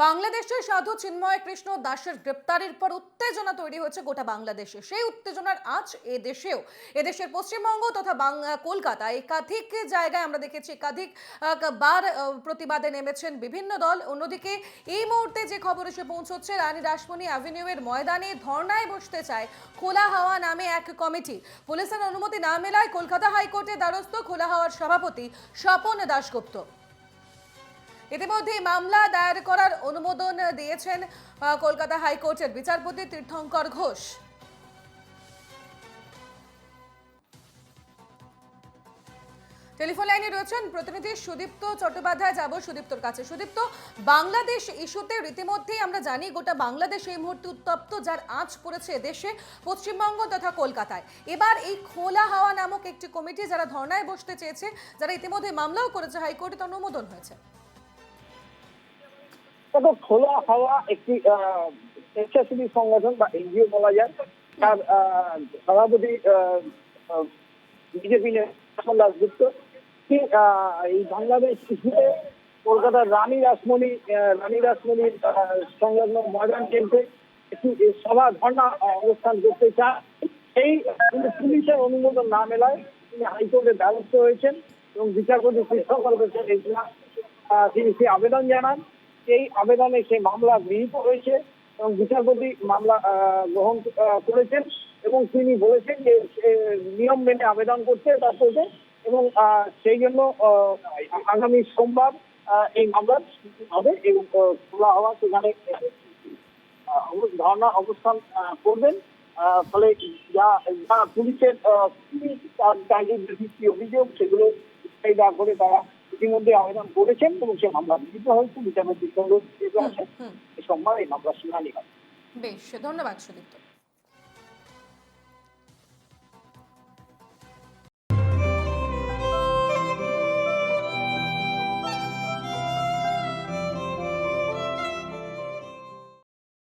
বাংলাদেশে সাধু চিন্ময় কৃষ্ণ দাসের গ্রেপ্তারের পর উত্তেজনা তৈরি হয়েছে গোটা বাংলাদেশে। সেই উত্তেজনার আজ এ দেশেও এদেশের পশ্চিমবঙ্গ তথা কলকাতা একাধিক জায়গায় আমরা দেখেছি, একাধিক বার প্রতিবাদে নেমেছেন বিভিন্ন দল। অন্যদিকে এই মুহূর্তে যে খবর এসে পৌঁছচ্ছে, রানী রাসমণি অ্যাভিনিউয়ের ময়দানে ধর্নায় বসতে চায় খোলা হাওয়া নামে এক কমিটি। পুলিশের অনুমতি না মেলায় কলকাতা হাইকোর্টের দ্বারস্থ খোলা হাওয়ার সভাপতি স্বপন দাশগুপ্ত। ইতিমধ্যে মামলা দায়ের করার অনুমোদন দিয়েছেন কলকাতা হাইকোর্টের বিচারপতি তীর্থঙ্কর ঘোষ। টেলিফোন লাইনে রয়েছেন প্রতিনিধি সুদীপ্ত চট্টোপাধ্যায়। যাব সুদীপ্তর কাছে। সুদীপ্ত, বাংলাদেশ ইস্যুতে রীতিমধ্যেই আমরা জানি গোটা বাংলাদেশ এই মুহূর্তে উত্তপ্ত, যার আঁচ পড়েছে দেশে পশ্চিমবঙ্গ তথা কলকাতায়। এবার এই খোলা হাওয়া নামক একটি কমিটি যারা ধর্নায় বসতে চেয়েছে, যারা ইতিমধ্যে মামলাও করেছে হাইকোর্টে অনুমোদন হয়েছে। তবে খোলা হাওয়া একটি স্বেচ্ছাসেবী সংগঠন বা এনজিও বলা যায় তার সভাপতি বিজেপি নেতা দাসগুপ্ত এই বাংলাদেশ ইস্যুতে কলকাতার রানী রাসমণি রানী রাসমণির সংলগ্ন ময়দান কেন্দ্রে একটি সভা ধর্ণা অনুষ্ঠান করতে চান সেই পুলিশের অনুমোদন না মেলায় তিনি হাইকোর্টের দ্বারস্থ হয়েছেন এবং বিচারপতি আহ, তিনি সেই আবেদন জানান। সেই আবেদনে সেই মামলা গৃহীত হয়েছে এবং বিচারপতি মামলা গ্রহণ করেছেন এবং তিনি বলেছেন যে নিয়ম মেনে আবেদন করতে তার করবে এবং সেই জন্য আগামী সোমবার এই মামলা হবে এবং খোলা হওয়া সেখানে ধর্ণা অবস্থান করবেন। ফলে যা যা পুলিশের অভিযোগ সেগুলো করে তারা ইতিমধ্যে আবেদন করেছেন এবং সে মামলা গৃহীত হয়েছে। বিচারপতি সৌরভ আছে। এই সোমবার এই মামলা শুনানি হবে বেশ ধন্যবাদ সুদীপ্ত।